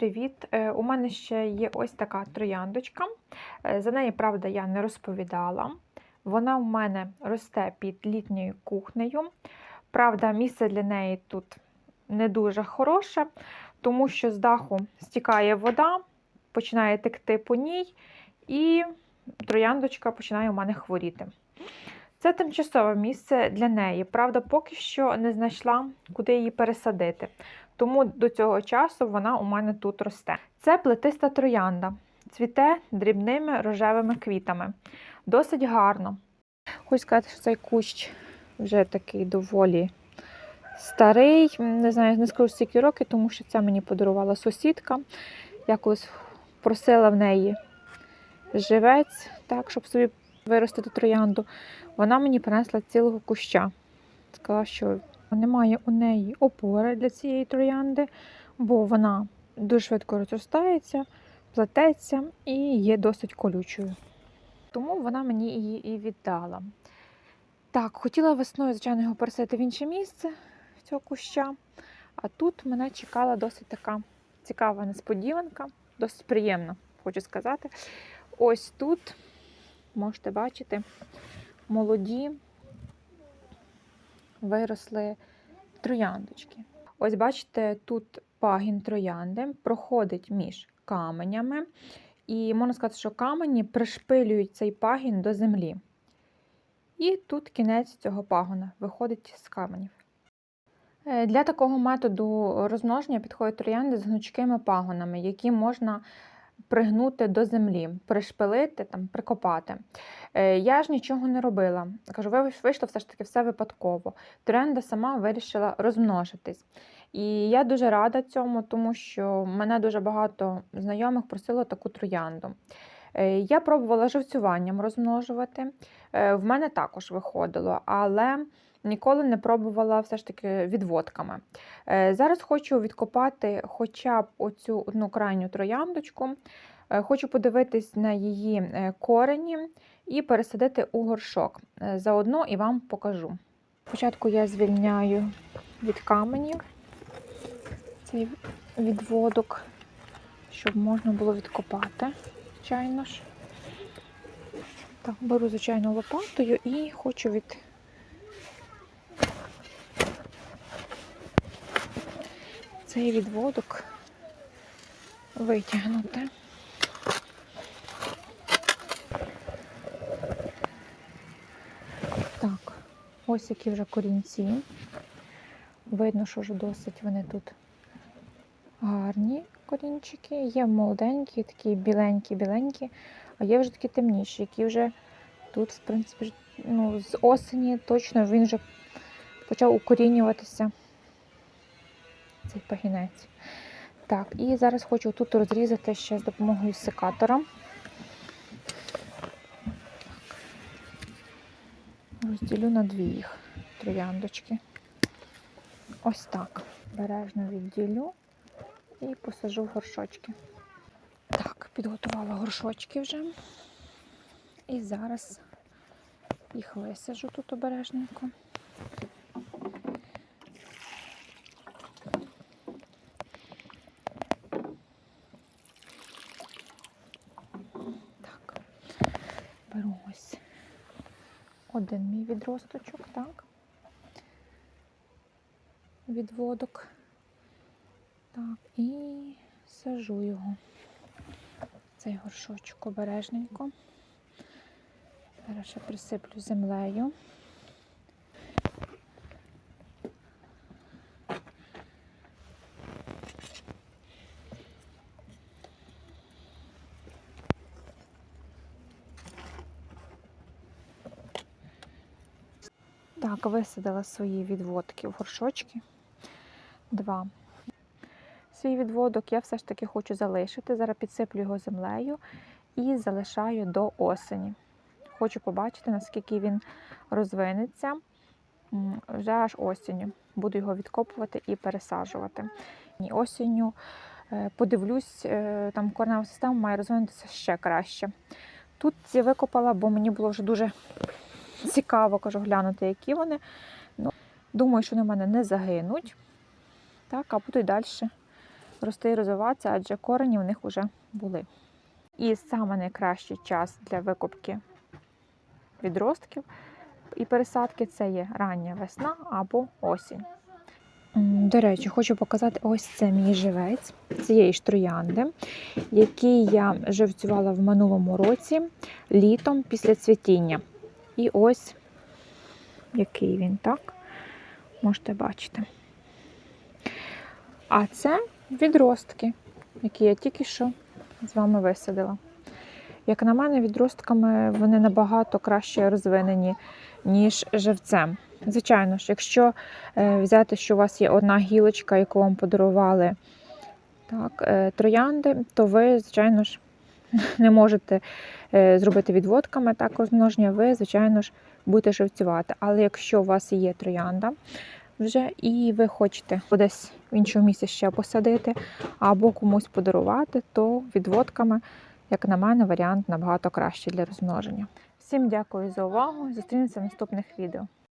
привіт! Е, У мене ще є ось така трояндочка. Е, За неї, правда, я не розповідала. Вона у мене росте під літньою кухнею. Правда, місце для неї тут не дуже хороше, тому що з даху стікає вода, починає текти по ній, і трояндочка починає у мене хворіти. Це тимчасове місце для неї. Правда, поки що не знайшла, куди її пересадити. Тому до цього часу вона у мене тут росте. Це плетиста троянда, цвіте дрібними рожевими квітами. Досить гарно. Хочу сказати, що цей кущ вже такий доволі старий. Не знаю, не скажу стільки років, тому що це мені подарувала сусідка. Я колись просила в неї живець, так, щоб собі виростити троянду. Вона мені принесла цілого куща. Сказала, що немає у неї опори для цієї троянди, бо вона дуже швидко розростається, плететься і є досить колючою. Тому вона мені її і віддала. Так, хотіла весною, звичайно, його пересадити в інше місце цього куща. А тут мене чекала досить така цікава несподіванка, досить приємна, хочу сказати. Ось тут можете бачити молоді виросли трояндочки. Ось бачите, тут пагін троянди проходить між каменями, і можна сказати, що камені пришпилюють цей пагін до землі. І тут кінець цього пагона виходить з каменів. Е, Для такого методу розмноження підходять троянди з гнучкими пагонами, які можна пригнути до землі, пришпилити, там, прикопати. Е, Я ж нічого не робила. Кажу, ви- вийшло все ж таки все випадково. Тренда сама вирішила розмножитись. І я дуже рада цьому, тому що мене дуже багато знайомих просило таку троянду. Е, Я пробувала живцюванням розмножувати. Е, В мене також виходило, але ніколи не пробувала все ж таки відводками. Е, Зараз хочу відкопати хоча б оцю одну крайню трояндочку. Хочу подивитись на її корені і пересадити у горшок. Заодно і вам покажу. Спочатку я звільняю від каменів цей відводок, щоб можна було відкопати, звичайно ж. Так, беру звичайно лопатою і хочу від цей відводок витягнути. Так, ось які вже корінці. Видно, що вже досить вони тут гарні корінчики. Є молоденькі, такі біленькі-біленькі, а є вже такі темніші, які вже тут, в принципі, ну, з осені точно він вже почав укорінюватися. Цей пагінець. Так, і зараз хочу тут розрізати ще з допомогою секатора. Розділю на дві їх трояндочки. Ось так. Бережно відділю і посажу в горшочки. Так, підготувала горшочки вже. І зараз їх висажу тут обережненько. Так, беру ось один мій відросточок, так. Відводок. Так, і сажу його. Цей горшочок обережненько. Зараз ще присиплю землею. Так, висадила свої відводки в горшочки. Два. Свій відводок я все ж таки хочу залишити. Зараз підсиплю його землею і залишаю до осені. Хочу побачити, наскільки він розвинеться вже аж осінню. Буду його відкопувати і пересаджувати. Осінню е, подивлюсь, е, там коренева система має розвинутися ще краще. Тут ці викопала, бо мені було вже дуже цікаво кажу, глянути, які вони. Ну, Думаю, що вони в мене не загинуть. Так, а будуть далі рости і розвиватися, адже корені у них вже були. І саме найкращий час для викупки відростків і пересадки це є рання весна або осінь. До речі, хочу показати ось це мій живець цієї ж троянди, який я живцювала в минулому році літом після цвітіння. І ось який він, так? Можете бачити. А це відростки, які я тільки що з вами висадила. Як на мене, відростками вони набагато краще розвинені, ніж живцем. Звичайно ж, якщо е, взяти, що у вас є одна гілочка, яку вам подарували так, е, троянди, то ви, звичайно ж, не можете е, зробити відводками так розмноження, ви, звичайно ж, будете живцювати. Але якщо у вас є троянда вже і ви хочете десь в іншому місці ще посадити або комусь подарувати, то відводками, як на мене, варіант набагато кращий для розмноження. Всім дякую за увагу. Зустрінемося в наступних відео.